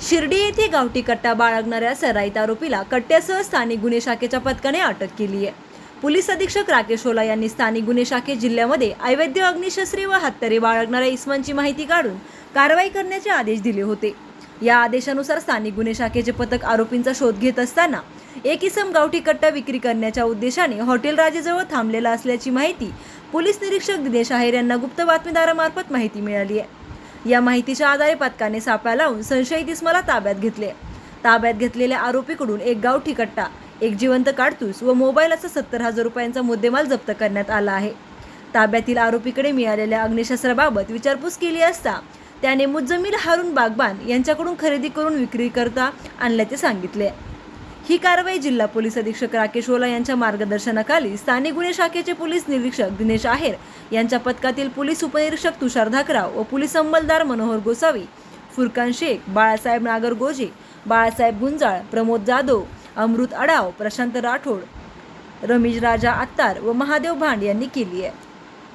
शिर्डी येथे गावठी कट्टा बाळगणाऱ्या सराईत आरोपीला कट्ट्यासह स्थानिक गुन्हे शाखेच्या पथकाने अटक केली आहे. पोलीस अधीक्षक राकेश ओला यांनी स्थानिक गुन्हे शाखे जिल्ह्यामध्ये अवैध अग्निशस्त्रे व हत्यारे बाळगणाऱ्या इस्मांची माहिती काढून कारवाई करण्याचे आदेश दिले होते. या आदेशानुसार स्थानिक गुन्हे शाखेचे पथक आरोपींचा शोध घेत असताना एक इसम गावठी कट्टा विक्री करण्याच्या उद्देशाने हॉटेल राजेजवळ थांबलेला असल्याची माहिती पोलीस निरीक्षक दिनेश आहेर यांना गुप्त बातमीदारामार्फत माहिती मिळाली आहे. या माहितीच्या आधारे पथकाने सापळा लावून संशयित इस्माला ताब्यात घेतले. ताब्यात घेतलेल्या आरोपीकडून एक गावठी कट्टा एक जिवंत काडतूस व मोबाईल असा सत्तर हजार रुपयांचा मुद्देमाल जप्त करण्यात आला आहे. ताब्यातील आरोपीकडे मिळालेल्या अग्निशस्त्राबाबत विचारपूस केली असता त्याने मुज्जमील हारून बागबान यांच्याकडून खरेदी करून विक्री करता आणल्याचे सांगितले. ही कारवाई जिल्हा पोलीस अधीक्षक राकेश ओला यांच्या मार्गदर्शनाखाली स्थानिक गुन्हे शाखेचे पोलीस निरीक्षक दिनेश आहेर यांच्या पथकातील पोलीस उपनिरीक्षक तुषार धाकराव व पोलीस अंमलदार मनोहर गोसावी फुरकान शेख बाळासाहेब नागर गोजे बाळासाहेब गुंजाळ प्रमोद जाधव अमृत अडाव प्रशांत राठोड रमेश राजा आत्तार व महादेव भांड यांनी केली आहे.